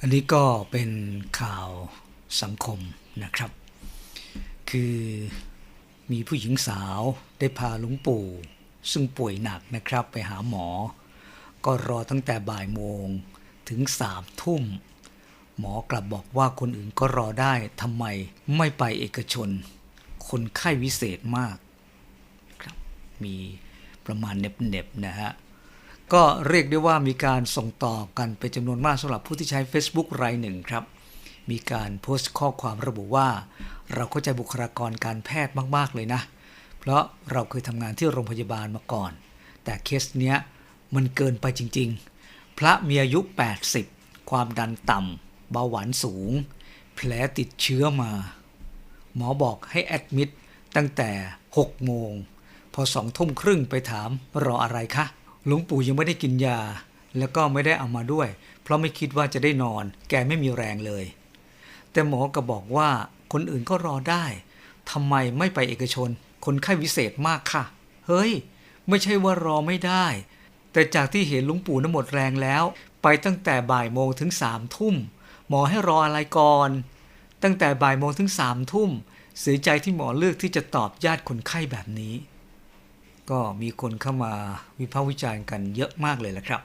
อันนี้ก็เป็นข่าวสังคมนะครับ คือมีผู้หญิงสาวได้พาหลวงปู่ ซึ่งป่วยหนักนะครับไปหาหมอ ก็รอตั้งแต่บ่ายโมงถึงสามทุ่ม หมอกลับบอกว่าคนอื่นก็รอได้ทำไมไม่ไปเอกชน คนไข้วิเศษมากครับมีประมาณเน็บๆนะฮะ ก็เรียกได้ว่ามีการส่งต่อกันเป็นจำนวนมากสำหรับผู้ที่ใช้ Facebook รายหนึ่งครับ มีการโพสต์ข้อความระบุว่า เราเข้าใจบุคลากรการแพทย์มากๆเลยนะ เพราะเราเคยทำงานที่โรงพยาบาลมาก่อน แต่เคสเนี้ยมันเกินไปจริง ๆ พระมีอายุ 80 ความดันต่ำเบาหวานสูง แผลติดเชื้อมา หมอบอกให้แอดมิดตั้งแต่ 6 โมง พอสองทุ่มครึ่งไปถามรออะไรคะ หลวงปู่ยังไม่ได้กินยา แล้วก็ไม่ได้เอามาด้วย เพราะไม่คิดว่าจะได้นอน แกไม่มีแรงเลย แต่หมอก็บอกว่าคนอื่นก็รอได้ทำไมไม่ไปเอกชน คนไข้วิเศษมากค่ะ เฮ้ย ไม่ใช่ว่ารอไม่ได้ แต่จากที่เห็นหลุงปู่น้ำหมดแรงแล้ว ไปตั้งแต่บ่ายโมงถึงสามทุ่ม หมอให้รออะไรก่อน ตั้งแต่บ่ายโมงถึงสามทุ่ม เสียใจที่หมอเลือกที่จะตอบญาติคนไข้แบบนี้ ก็มีคนเข้ามาวิพากษ์วิจารณ์กันเยอะมากเลยละครับ